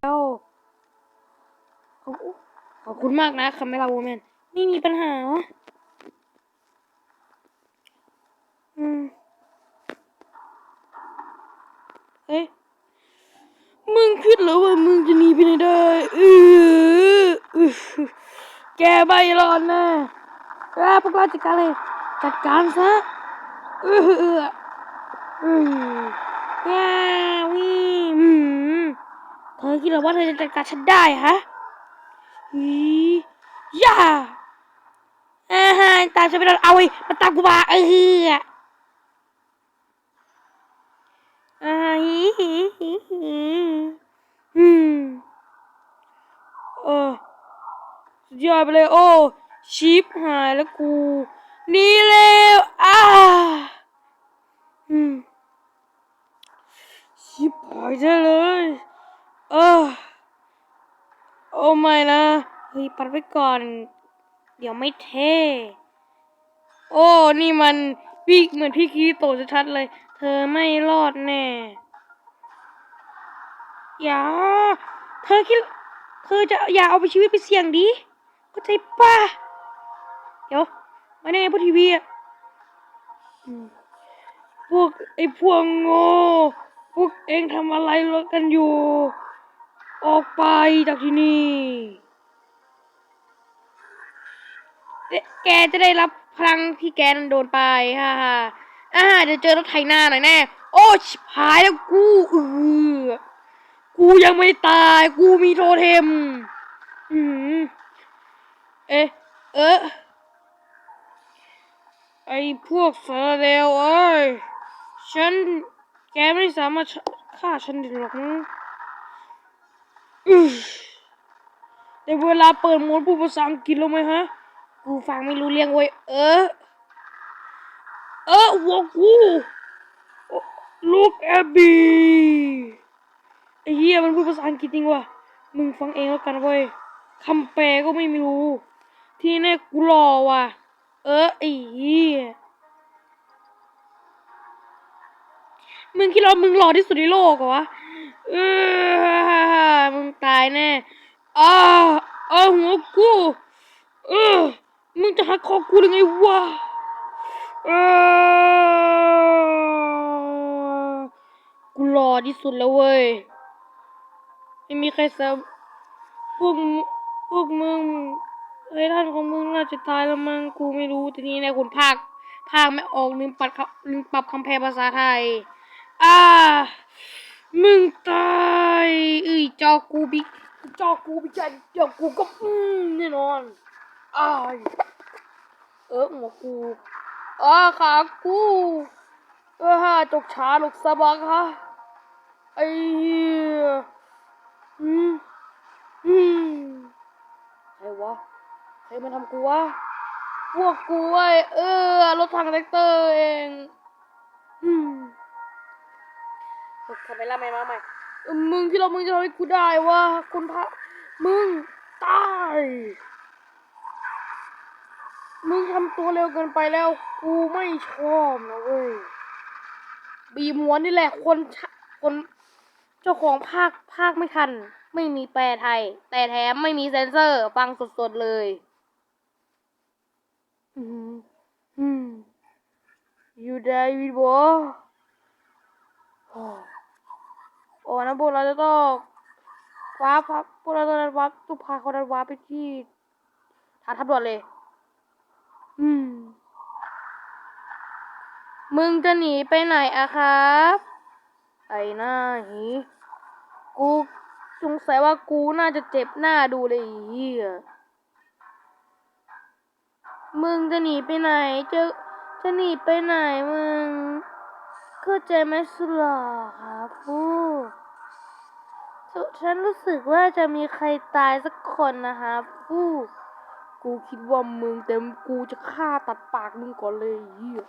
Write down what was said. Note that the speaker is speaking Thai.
แล้วขอบขอบคุณมากนะคาเมล่าวูแมนไม่มีปัญหา อืมเอ๊ะมึงคิดหรอว่ามึงจะหนีไปไหนได้เออแกไม่รอดแน่อ่าพวกเราจัดการเลย จัดการซะเออเออเออว้าววิอืมเธ อคิดเหรอว่าเธอจะจัดการฉันได้ฮะอีย่าอ่าฮะตามฉันไปโดนเอาไว้มาตามกูมาเอออ่าฮิฮิฮิฮิอืมเออสุดยอดไปเลยโอ้ชิปหายแล้วกูหนี่เร็วอ้าอืมชิปหายได้เลยเออโอ้ไม่นะเฮ้ยปัดไว้ก่อน เดี๋ยวไม่เท่โอ้นี่มันพี่เหมือนพี่คีโตชัดเลย เธอไม่รอดแน่อย่าเธอคิดเธอจะอย่าเอาไปชีวิตไปเสี่ยงดิเข้าใจป่ะเดี๋ยวมาเนี่ยพวกทีวีอะพวกไอ้พวกโง่พวกเองทำอะไรกันอยู่ ออกไปจากที่นี่เอ๊ะแกจะได้รับพลังที่แกนั้นโดนไปฮ่าฮ่าอ่าเดี๋ยวเจอรถไถนาหน่อยแน่ โอ้ชิบหายแล้วกูเออกูยังไม่ตาย กูมีโทเทม อืมเอ๊ะ เออไอพวกสารเลวเอ้ย ฉัน แกไม่สามารถฆ่าฉันได้หรอกนะ อื้อได้เวลาเปิดโหมดพูดภาษาอังกฤษแล้วไหมฮะ กูฟังไม่รู้เรื่องเว้ย เออ เออหัวกูลูกแอบบีไอ้เหี้ยมันพูดภาษาอังกฤษจริงวะมึงฟังเองแล้วกันเว้ยคำแปลก็ไม่รู้ ที่แน่กูรอว่ะ เออไอ้เหี้ยมึงคิดว่ามึงหล่อที่สุดในโลกเหรอวะเออ มึงตายแน่อ้าอ้าหัวกูเออมึงจะหักคอกูได้ไงวะเออกูหล่อที่สุดแล้วเว้ย ไม่มีใครสามพวกพวกมึงไอ้ท่านของมึงน่าจะตายแล้วมั้งกูไม่รู้ทีนี้ในคนภาคภาคไม่ออกลืมปัดลืมปรับคำแปลภาษาไทย อ่า มึงตายเอ้ยจอกูบิจอกูบิจันจอกูก็อืมแน่นอนอ้ายเออหัวกูอ้าขากูเออฮะจกช้าลูกสะบักฮะไอ้อืมอืมใครวะใครมาทำกูวะพวกกูไอ้เออรถทางแท็กเตอร์เองอืม ทำไมล่ะไม่มาใหม่มึงที่เรามึงจะทำให้กูได้วะคุณพระมึงตาย มึงทำตัวเร็วเกินไปแล้ว กูไม่ชอบนะเว้ย บีมวนนี่แหละคนคนเจ้าของภาคภาคไม่ทัน ไม่มีแปลไทย แต่แถมไม่มีเซนเซอร์ ฟังสดๆเลย อืมอืมอยู่ได้วิบอ โอ้นะพวกเราจะต้องวาร์ปครับพวกเราต้องวาร์ปตุกพาเขาดันวาร์ปไปที่ฐานทัพด่วนเลย อืม มึงจะหนีไปไหนอะครับ ไอ้หน้าหีกูสงสัยว่ากูน่าจะเจ็บหน้าดูเลยเหี้ยมึงจะหนีไปไหน จะจะหนีไปไหนมึง เข้าใจไหมสุดหล่อครับกูฉันรู้สึกว่าจะมีใครตายสักคนนะครับกูกูคิดว่ามึงเต็มกูจะฆ่าตัดปากมึงก่อนเลยเหี้ย